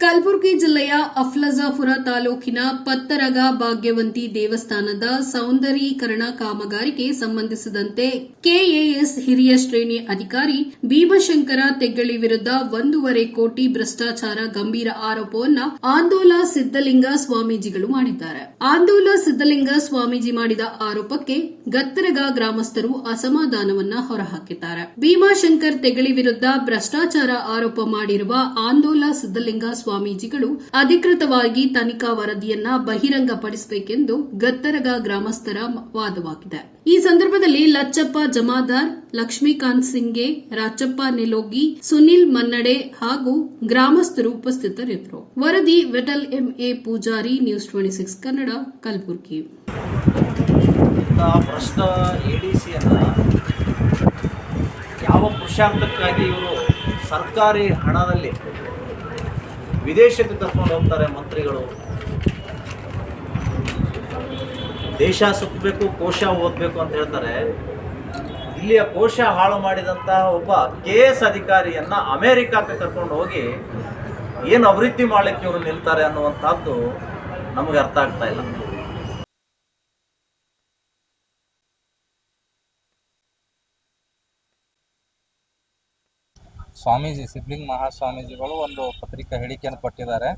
ಕಲಬುರಗಿ ಜಿಲ್ಲೆಯ ಅಫ್ಲಜಾಪುರ ತಾಲೂಕಿನ ಪತ್ತರಗ ಭಾಗ್ಯವಂತಿ ದೇವಸ್ಥಾನದ ಸೌಂದರೀಕರಣ ಕಾಮಗಾರಿಗೆ ಸಂಬಂಧಿಸಿದಂತೆ ಕೆಎಎಸ್ ಹಿರಿಯ ಶ್ರೇಣಿ ಅಧಿಕಾರಿ ಭೀಮಶಂಕರ ತೆಗ್ಗಳಿ ವಿರುದ್ಧ ಒಂದೂವರೆ ಕೋಟಿ ಭ್ರಷ್ಟಾಚಾರ ಗಂಭೀರ ಆರೋಪವನ್ನು ಆಂದೋಲ ಸಿದ್ದಲಿಂಗ ಸ್ವಾಮೀಜಿಗಳು ಮಾಡಿದ್ದಾರೆ. ಆಂದೋಲ ಸಿದ್ದಲಿಂಗ ಸ್ವಾಮೀಜಿ ಮಾಡಿದ ಆರೋಪಕ್ಕೆ ಗತ್ತರಗ ಗ್ರಾಮಸ್ಥರು ಅಸಮಾಧಾನವನ್ನ ಹೊರಹಾಕಿದ್ದಾರೆ. ಭೀಮಾಶಂಕರ್ ತೆಗಳಿ ವಿರುದ್ಧ ಭ್ರಷ್ಟಾಚಾರ ಆರೋಪ ಮಾಡಿರುವ ಆಂದೋಲ ಸಿದ್ದಲಿಂಗ ಸ್ವಾಮೀಜಿಗಳು ಅಧಿಕೃತವಾಗಿ ತನಿಖಾ ವರದಿಯನ್ನ ಬಹಿರಂಗಪಡಿಸಬೇಕೆಂದು ಗತ್ತರಗ ಗ್ರಾಮಸ್ಥರ ವಾದವಾಗಿದೆ. ಈ ಸಂದರ್ಭದಲ್ಲಿ ಲಚ್ಚಪ್ಪ ಜಮಾದಾರ್, ಲಕ್ಷ್ಮೀಕಾಂತ್ ಸಿಂಗೆ ರಾಚಪ್ಪ ನಿಲೋಗಿ, ಸುನಿಲ್ ಮನ್ನಡೆ ಹಾಗೂ ಗ್ರಾಮಸ್ಥರು ಉಪಸ್ಥಿತರಿದ್ದರು. ವರದಿ Vettel MA Poojari, news twenty six Kannada, Kalaburagi. ಯಾವ ಪುರುಷಾರ್ಥಕ್ಕಾಗಿ ಇವರು ಸರ್ಕಾರಿ ಹಣದಲ್ಲಿ ವಿದೇಶಕ್ಕೆ ಕರ್ಕೊಂಡು ಹೋಗ್ತಾರೆ ಮಂತ್ರಿಗಳು. ದೇಶ ಸುತ್ತಬೇಕು ಕೋಶ ಓದಬೇಕು ಅಂತ ಹೇಳ್ತಾರೆ. ಇಲ್ಲಿಯ ಕೋಶ ಹಾಳು ಮಾಡಿದಂತಹ ಒಬ್ಬ ಕೆ ಎಸ್ ಅಧಿಕಾರಿಯನ್ನ ಅಮೇರಿಕಾಕ್ಕೆ ಕರ್ಕೊಂಡು ಹೋಗಿ ಏನು ಅಭಿವೃದ್ಧಿ ಮಾಡಲಿಕ್ಕೆ ಇವರು ನಿಲ್ತಾರೆ ಅನ್ನುವಂಥದ್ದು ನಮಗೆ ಅರ್ಥ ಆಗ್ತಾ ಇಲ್ಲ. ಸ್ವಾಮೀಜಿ ಸಿದ್ಲಿಂಗ್ ಮಹಾಸ್ವಾಮೀಜಿಗಳು ಒಂದು ಪತ್ರಿಕಾ ಹೇಳಿಕೆಯನ್ನು ಕೊಟ್ಟಿದ್ದಾರೆ.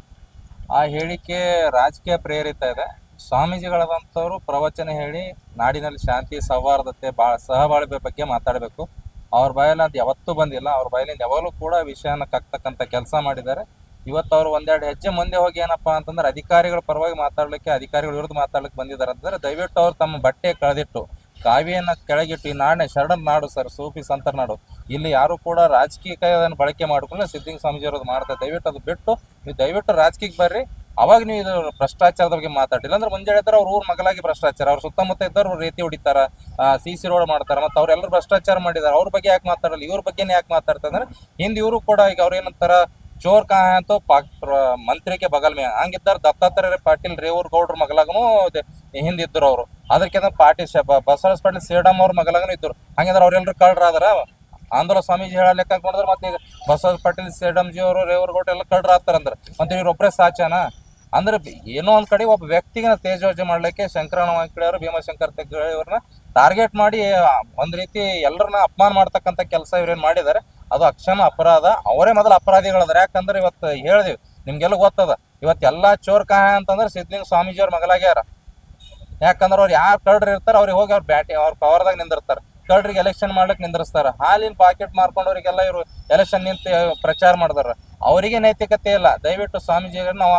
ಆ ಹೇಳಿಕೆ ರಾಜಕೀಯ ಪ್ರೇರಿತ ಇದೆ. ಸ್ವಾಮೀಜಿಗಳಾದಂಥವ್ರು ಪ್ರವಚನ ಹೇಳಿ ನಾಡಿನಲ್ಲಿ ಶಾಂತಿ, ಸೌಹಾರ್ದತೆ, ಬಾ, ಸಹಬಾಳ್ವೆ ಬಗ್ಗೆ ಮಾತಾಡಬೇಕು. ಅವ್ರ ಬಾಯಲ್ಲಿ ಅದು ಯಾವತ್ತೂ ಬಂದಿಲ್ಲ. ಅವ್ರ ಬಾಯಲ್ಲಿಂದ ಯಾವಾಗಲೂ ಕೂಡ ವಿಷಯನ ಕಕ್ತಕ್ಕಂಥ ಕೆಲಸ ಮಾಡಿದ್ದಾರೆ. ಇವತ್ತು ಅವರು ಒಂದೆರಡು ಹೆಜ್ಜೆ ಮುಂದೆ ಹೋಗಿ ಏನಪ್ಪಾ ಅಂತಂದ್ರೆ ಅಧಿಕಾರಿಗಳ ಪರವಾಗಿ ಮಾತಾಡ್ಲಿಕ್ಕೆ, ಅಧಿಕಾರಿಗಳ ವಿರುದ್ಧ ಮಾತಾಡ್ಲಿಕ್ಕೆ ಬಂದಿದ್ದಾರೆ. ಅಂತಂದ್ರೆ ದಯವಿಟ್ಟು ಅವರು ತಮ್ಮ ಬಟ್ಟೆ ಕಳೆದಿಟ್ಟು ಕಾವಿಯನ್ನ ಕೆಳಗಿಟ್ಟು ಈ ನಾಣ್ಯ ಶರಣನ ನಾಡು ಸರ್, ಸೂಫಿ ಸಂತರ ನಾಡು. ಇಲ್ಲಿ ಯಾರು ಕೂಡ ರಾಜಕೀಯವನ್ನು ಬಳಕೆ ಮಾಡ್ಕೊಂಡು ಸಿದ್ದಿಂಗ್ ಅವರು ಮಾಡ್ತಾರೆ. ದಯವಿಟ್ಟು ಅದು ಬಿಟ್ಟು, ನೀವು ದಯವಿಟ್ಟು ರಾಜಕೀಯಕ್ಕೆ ಬರ್ರಿ. ಅವಾಗ ನೀವು ಇದು ಭ್ರಷ್ಟಾಚಾರದ ಬಗ್ಗೆ ಮಾತಾಡಿಲ್ಲ ಅಂದ್ರೆ ಮುಂಜಾನೆ ಇದ್ದಾರೆ ಅವ್ರ ಊರ್ ಮಗಲಾಗಿ ಭ್ರಷ್ಟಾಚಾರ. ಅವ್ರ ಸುತ್ತಮುತ್ತ ಇದ್ದವ್ರು ರೀತಿ ಹೊಡಿತಾರ ಸಿ ಸಿ ರೋಡ್ ಮಾಡ್ತಾರ, ಮತ್ತೆ ಅವ್ರೆಲ್ಲರೂ ಭ್ರಷ್ಟಾಚಾರ ಮಾಡಿದ್ದಾರೆ ಅವ್ರ ಬಗ್ಗೆ ಯಾಕೆ ಮಾತಾಡಲ್ಲ? ಇವ್ರ ಬಗ್ಗೆನೇ ಯಾಕೆ ಮಾತಾಡ್ತಾರೆ ಅಂದ್ರೆ, ಹಿಂದೆ ಇವರು ಕೂಡ ಈಗ ಅವ್ರ ಏನಂತಾರ ಚೋರ್ ಕಾ ಅಂತ ಪಾಕ್ ಮಂತ್ರಿಗೆ ಬಗಲ್ ಮೇ ಹಂಗಿದ್ದಾರ ದತ್ತಾತ್ರೇಯ ಪಾಟೀಲ್ ರೇವೂರ್ ಗೌಡ್ರ ಮಗಲಾಗನು ಹಿಂದಿದ್ರು ಅವರು. ಅದಕ್ಕಿಂತ ಪಾರ್ಟಿ ಬಸವರಾಜ ಪಾಟೀಲ್ ಸೇಡಮ್ ಅವ್ರ ಮಗಲಗನ ಇದ್ರು ಹಂಗಿದ್ರೆ ಅವ್ರೆಲ್ರು ಕಳ್ರಾದ್ರ ಆಂಧ್ರ ಸ್ವಾಮೀಜಿ ಹೇಳ ಲೆಕ್ಕ ಕೊಡಿದ್ರೆ ಮತ್ತೆ ಈಗ ಬಸವರಾಜ ಪಾಟೀಲ್ ಸೇಡಮ್ಜಿ ಅವರು, ರೇವರ್ ಗೋಟೆ ಎಲ್ಲ ಕಳ್ರ ಆಗ್ತಾರಂದ್ರೆ ಮತ್ತೆ ಇವ್ರೊಬ್ಬರೇ ಸಾಚನ ಅಂದ್ರೆ ಏನೋ ಒಂದ್ ಕಡೆ ಒಬ್ಬ ವ್ಯಕ್ತಿಗೆ ತೇಜೋಜ ಮಾಡ್ಲಿಕ್ಕೆ ಶಂಕರಣ ವಾಂಕಿಡಿಯವರು ಭೀಮಶಂಕರ್ ಇವ್ರನ್ನ ಟಾರ್ಗೆಟ್ ಮಾಡಿ ಒಂದ್ ರೀತಿ ಎಲ್ಲರನ್ನ ಅಪಮಾನ ಮಾಡ್ತಕ್ಕಂಥ ಕೆಲಸ ಇವ್ರೇನ್ ಮಾಡಿದ್ದಾರೆ ಅದು ಅಕ್ಷಮ ಅಪರಾಧ. ಅವರೇ ಮೊದಲು ಅಪರಾಧಿಗಳದ್ರ. ಯಾಕಂದ್ರೆ ಇವತ್ತು ಹೇಳಿದಿವಿ, ನಿಮ್ಗೆಲ್ಲ ಗೊತ್ತದ ಇವತ್ತು ಎಲ್ಲಾ ಚೋರ್ ಕಾಯ ಅಂತಂದ್ರೆ ಸಿದ್ಧಲಿಂಗ ಸ್ವಾಮೀಜಿಯವ್ರ ಮಗಲಾಗ್ಯಾರ. ಯಾಕಂದ್ರೆ ಅವ್ರು ಯಾರು ಕಳ್ರು ಇರ್ತಾರ ಅವ್ರಿಗೆ ಹೋಗಿ ಅವ್ರ ಬ್ಯಾಟಿ ಅವ್ರ ಪವರ್ದಾಗ ನಿಂದಿರ್ತಾರ. ಕರ್ಡ್ರಿಗೆ ಎಲೆಕ್ಷನ್ ಮಾಡ್ಲಿಕ್ಕೆ ನಿಂದಿರ್ಸ್ತಾರ. ಹಾಲಿನ ಪಾಕೆಟ್ ಮಾರ್ಕೊಂಡವ್ರಿಗೆಲ್ಲ ಇವರು ಎಲೆಕ್ಷನ್ ನಿಂತು ಪ್ರಚಾರ ಮಾಡ್ತಾರ ಅವರಿಗೆ ನೈತಿಕತೆ ಇಲ್ಲ. ದಯವಿಟ್ಟು ಸ್ವಾಮೀಜಿಗಳನ್ನ ನಾವು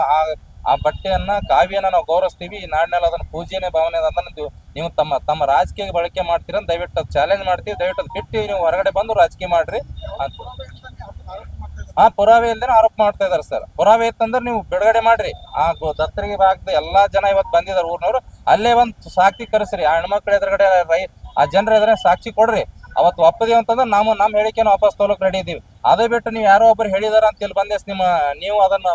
ಆ ಬಟ್ಟೆಯನ್ನ, ಕಾವ್ಯನ ನಾವು ಗೌರವಿಸ್ತೀವಿ. ಈ ನಾಡಿನಲ್ಲಿ ಅದನ್ನ ಪೂಜೆನೆ ಭಾವನೆ ಅದ ಅದನ್ನ ನೀವು- ತಮ್ಮ ತಮ್ಮ ರಾಜಕೀಯ ಬಳಕೆ ಮಾಡ್ತೀರ ದಯವಿಟ್ಟು ಚಾಲೆಂಜ್ ಮಾಡ್ತೀವಿ. ದಯವಿಟ್ಟು ಅದು ಬಿಟ್ಟು ನೀವು ಹೊರಗಡೆ ಬಂದು ರಾಜಕೀಯ ಮಾಡ್ರಿ ಅಂತ. ಹಾ ಪುರಾವೆ ಇಲ್ದೇನೆ ಆರೋಪ ಮಾಡ್ತಾ ಇದಾರೆ ಸರ್. ಪುರಾವೆ ಇತ್ತಂದ್ರೆ ನೀವು ಬಿಡುಗಡೆ ಮಾಡ್ರಿ. ಆ ದತ್ತರಿಗೆ ಭಾಗದ ಎಲ್ಲಾ ಜನ ಇವತ್ತು ಬಂದಿದ್ದಾರೆ ಊರ್ನವ್ರು. ಅಲ್ಲೇ ಒಂದ್ ಸಾಕ್ಷಿ ಕರೆಸ್ರಿ. ಆ ಹೆಣ್ಮಕ್ಳ ಎದುರುಗಡೆ ರೈ, ಆ ಜನರ ಎದುರೇ ಸಾಕ್ಷಿ ಕೊಡ್ರಿ. ಅವತ್ತು ಒಪ್ಪದಿ ಅಂತಂದ್ರೆ ನಾವು ನಮ್ಮ ಹೇಳಿಕೆನ ವಾಪಸ್ ತೋಲಕ್ ರೆಡಿ ಇದೀವಿ. ಅದೇ ಬಿಟ್ಟು ನೀವು ಯಾರೋ ಒಬ್ರು ಹೇಳಿದಾರ ಅಂತ ಇಲ್ಲಿ ಬಂದೇಸ್ ನಿಮ್ಮ, ನೀವು ಅದನ್ನ,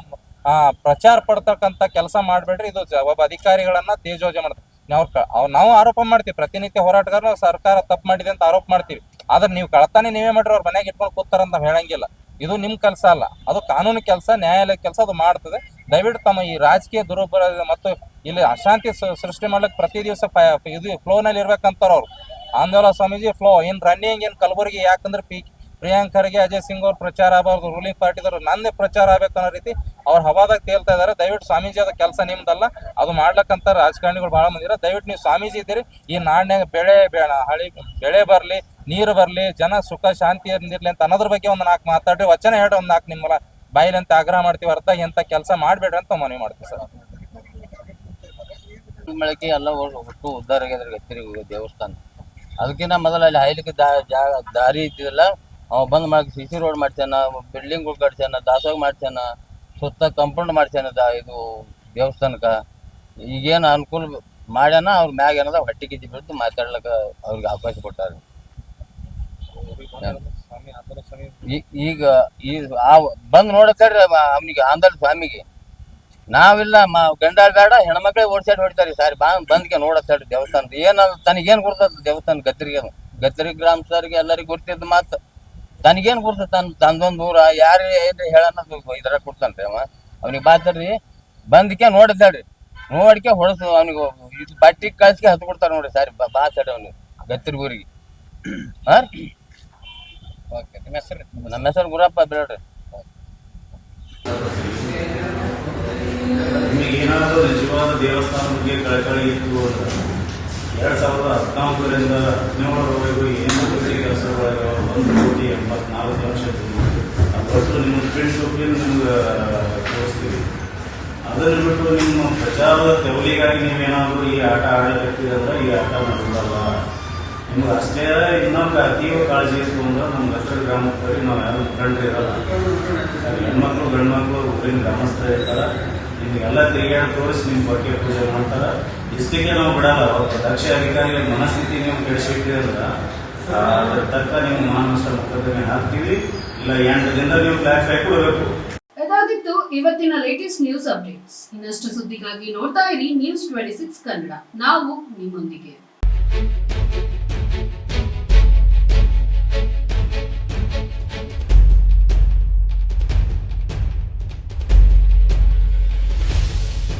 ಆ, ಪ್ರಚಾರ ಪಡ್ತಕ್ಕಂತ ಕೆಲಸ ಮಾಡ್ಬೇಡ್ರಿ. ಇದು ಒಬ್ಬ ಅಧಿಕಾರಿಗಳನ್ನ ತೇಜೋಜ ಮಾಡ್ತಾರೆ. ಅವ್ರು ನಾವು ಆರೋಪ ಮಾಡ್ತೀವಿ. ಪ್ರತಿನಿತ್ಯ ಹೋರಾಟಗಾರ ಸರ್ಕಾರ ತಪ್ಪು ಮಾಡಿದೆ ಅಂತ ಆರೋಪ ಮಾಡ್ತೀವಿ. ಆದ್ರೆ ನೀವು ಕಳತಾನೆ ನೀವೇ ಮಾಡ್ರಿ. ಅವ್ರ ಮನೆಗೆ ಇಟ್ಕೊಂಡು ಕೂತಾರ ಅಂತ ಹೇಳಂಗಿಲ್ಲ. ಇದು ನಿಮ್ಮ ಕೆಲಸ ಅಲ್ಲ. ಅದು ಕಾನೂನು ಕೆಲಸ, ನ್ಯಾಯಾಲಯ ಕೆಲಸ, ಅದು ಮಾಡ್ತದೆ. ದಯವಿಟ್ಟು ತಮ್ಮ ಈ ರಾಜಕೀಯ ದುರುಪಯೋಗ ಮತ್ತು ಇಲ್ಲಿ ಅಶಾಂತಿ ಸೃಷ್ಟಿ ಮಾಡ್ಲಿಕ್ಕೆ ಪ್ರತಿ ದಿವಸ ಇದು ಫ್ಲೋನಲ್ಲಿ ಇರ್ಬೇಕಂತಾರ ಅವ್ರು. Andola Swamiji flow in running in Kalaburagi ಯಾಕಂದ್ರೆ ಪಿ, ಪ್ರಿಯಾಂಕ್ ಖರ್ಗೆ, ಅಜಯ್ ಸಿಂಗ್ ಅವ್ರ ಪ್ರಚಾರ ಆಗಬಾರ್ದು. ರೂಲಿಂಗ್ ಪಾರ್ಟಿದವ್ರು ನಂದೇ ಪ್ರಚಾರ ಆಗ್ಬೇಕು ಅನ್ನೋ ರೀತಿ ಅವ್ರ ಹವಾದಾಗ ತೇಲ್ತಾ ಇದ್ದಾರೆ ದಯವಿಟ್ಟು ಸ್ವಾಮೀಜಿ ಅದ ಕೆಲಸ ನಿಮ್ದಲ್ಲ. ಅದು ಮಾಡ್ಲಕ್ಕಂತ ರಾಜಕಾರಣಿಗಳು ಭಾಳ ಮಂದಿರ ದಯವಿಟ್ಟು ನೀವು ಸ್ವಾಮೀಜಿ ಇದ್ದೀರಿ. ಈ ನಾಡಿನಾಗ ಬೆಳೆ ಹಳಿ ಬೆಳೆ ಬರ್ಲಿ ನೀರು ಬರ್ಲಿ, ಜನ ಸುಖ, ಶಾಂತಿ ಇರ್ಲಿ ಅಂತ ಅನ್ನೋದ್ರ ಬಗ್ಗೆ ಒಂದು ನಾಲ್ಕು ಮಾತಾಡ್ರಿ. ವಚನ ಹೇಳಿ ಒಂದು ನಾಲ್ಕು ನಿಮ್ಮ ಅಂತ ಆಗ್ರಹ ಮಾಡ್ತೀವಿ. ಅರ್ಥ ಎಂತ ಕೆಲಸ ಮಾಡ್ಬೇಡ್ರಿ ಅಂತ ಮನವಿ ಮಾಡ್ತೀವಿ ಸರ್. ಬೆಳಗ್ಗೆ ಎಲ್ಲ ಒಟ್ಟು ಉದ್ಧಾರ ಆಗ್ಯದ್ರಿ ಗತ್ತಿರಿ ದೇವಸ್ಥಾನ. ಅದಕ್ಕಿಂತ ಮೊದಲ ಅಲ್ಲಿ ಹೈಲಿಕ್ಕೆ ದಾರಿ ಇದ್ದಿಲ್ಲ ಅವ ಬಂದ್ ಮಾಡಿ ಸಿ ಸಿ ರೋಡ್ ಮಾಡ್ತಾನ ಬಿಲ್ಡಿಂಗ್ ಕಟ್ಸ್ಯಾನ ದಾಸೋಗ ಮಾಡ್ಸ್ಯಾನ, ಸುತ್ತ ಕಂಪೌಂಡ್ ಮಾಡ್ಸ್ಯಾನ ಇದು ದೇವಸ್ಥಾನಕ್ಕ. ಈಗೇನು ಅನುಕೂಲ ಮಾಡ್ಯಾನ, ಅವ್ರ ಮ್ಯಾಗ ಏನದ ಹೊಟ್ಟಿ ಕಿಚ್ಚಿ ಬಿಟ್ಟು ಮಾತಾಡ್ಲಿಕ್ಕೆ ಅವ್ರಿಗೆ ಅವಕಾಶ ಕೊಟ್ಟಾರ. ಈಗ ಈ ಆ ಬಂದ್ ನೋಡಕ್ರಿ ಅವನಿಗೆ ಆಂಧ್ರ ಸ್ವಾಮಿಗೆ. ನಾವಿಲ್ಲ ಮ ಗಂಡ ಬೇಡ ಹೆಣ್ಮಕ್ಳೇ ಓಡ್ಸಾಡ್ ಹೊಡಿತಾರೆ ಸಾರಿ. ಬಾ ಬಂದ್ಕೆ ನೋಡತ್ತಾಡ್ರಿ ದೇವಸ್ಥಾನ ಏನ ತನಗೇನ್ ಕೊಡ್ತದ ದೇವಸ್ಥಾನ ಗತ್ರಿಗೆ ಗತ್ರಿ ಸರ್ಗೆ ಎಲ್ಲರಿಗೂ ಗೊತ್ತಿದ್ದ ಮಾತು. ತನಗೇನ್ ಕೊಡ್ತದ ತನ್ ತಂದೊಂದ್ ಊರ? ಯಾರು ಏನ್ರಿ ಹೇಳನ್ನೋದು ಇದ್ರ ಕೊಡ್ತಾನ್ರಿ ಅವ. ಅವ್ನಿಗೆ ಬಾತರ್ರಿ ಬಂದ್ಕೆ ನೋಡತ್ತಾಡ್ರಿ ನೋಡಿಕೆ ಹೊಡಸ ಅವ್ನಿಗೆ ಇದು ಬಟ್ಟಿ ಕಳ್ಸಿಗೆ ಹತ್ತು ಕೊಡ್ತಾರ ನೋಡ್ರಿ ಸಾರಿ. ಬಾ ಸರಿ ಅವ್ನಿಗೆ ಗತ್ತಿರ್ಗೂರಿಗೆ ಹಾ? ಓಕೆ ನಿಮ್ಮ ಹೆಸರು ನಮ್ಮ ಹೆಸರು ಗುರಪ್ಪ ಬೇಡ್ರಿ ನಿಮಗೆ ಏನಾದರೂ ನಿಜವಾದ ದೇವಸ್ಥಾನದ ಬಗ್ಗೆ ಕಳಕಳಿ ಇತ್ತು ಎರಡ್ ಸಾವಿರದ ಹದಿನಾಲ್ಕರಿಂದ ಹದಿನೇಳರವರೆಗೂ ಏನು ಕೆಲಸಗಳಿಗೆ ಒಂದು ಕೋಟಿ ಎಂಬತ್ನಾಲ್ಕು ಲಕ್ಷ ಅದರಷ್ಟು ನಿಮ್ಮ ಪ್ರಿಂಟ್ ಒಪ್ಪಿನ ನಿಮ್ಗೆ ತೋರಿಸ್ತೀವಿ ಅದನ್ನು ಬಿಟ್ಟು ನಿಮ್ಮ ಪ್ರಚಾರದ ತೆವಲಿಗಾಗಿ ನೀವೇನಾದರೂ ಈ ಆಟ ಆಡಕತ್ತೀರಂದ್ರೆ ಈ ಆಟ ನಡೆದಲ್ಲ ನಿಮ್ಗೆ ಅಷ್ಟೇ, ಇನ್ನೊಂದು ಅತೀವ ಕಾಳಜಿ ಇತ್ತು ಅಂದ್ರೆ ನಮ್ಮ ಹತ್ರ ಗ್ರಾಮಕ್ಕೆ ನಾವು ಯಾರು ಮುಖಂಡರು ಇರಲ್ಲ. ಹೆಣ್ಮಕ್ಳು, ಗಂಡ್ಮಕ್ಳು, ಊರಿನ ಗ್ರಾಮಸ್ಥರು ಇರ್ತಾರೆ. ನಿಮಗೆಲ್ಲ ತಿರುಗಾಡಿ ತೋರಿಸಿ ನಿಮ್ಮ ಬಗ್ಗೆ ಪೂಜೆ ಮಾಡ್ತಾರ. ಇಷ್ಟಕ್ಕೆ ನಾವು ಬಿಡಲ್ಲ ಅವತ್ತು ದಕ್ಷ ಅಧಿಕಾರಿಗಳ ಮನಸ್ಥಿತಿ ನೀವು ಕೆಡಿಸಿಟ್ರಿ ಅಂದ್ರೆ ಅದ್ರ ತಕ್ಕ ನೀವು ಮಾನನಷ್ಟ ಮೊಕದ್ದಮೆ ಹಾಕ್ತೀವಿ. ಇಲ್ಲ, ಎಂಟು ದಿನದಲ್ಲಿ ನೀವು ಕ್ಲಾರಿಫೈ ಕೊಡಬೇಕು. ಇದಾಗಿತ್ತು ಇವತ್ತಿನ ಲೇಟೆಸ್ಟ್ ನ್ಯೂಸ್ ಅಪ್ಡೇಟ್ಸ್ ಇನ್ನಷ್ಟು ಸುದ್ದಿಗಾಗಿ ನೋಡ್ತಾ ಇರಿ ನ್ಯೂಸ್ ಟ್ವೆಂಟಿ ಸಿಕ್ಸ್ ಕನ್ನಡ. ನಾವು ನಿಮ್ಮೊಂದಿಗೆ.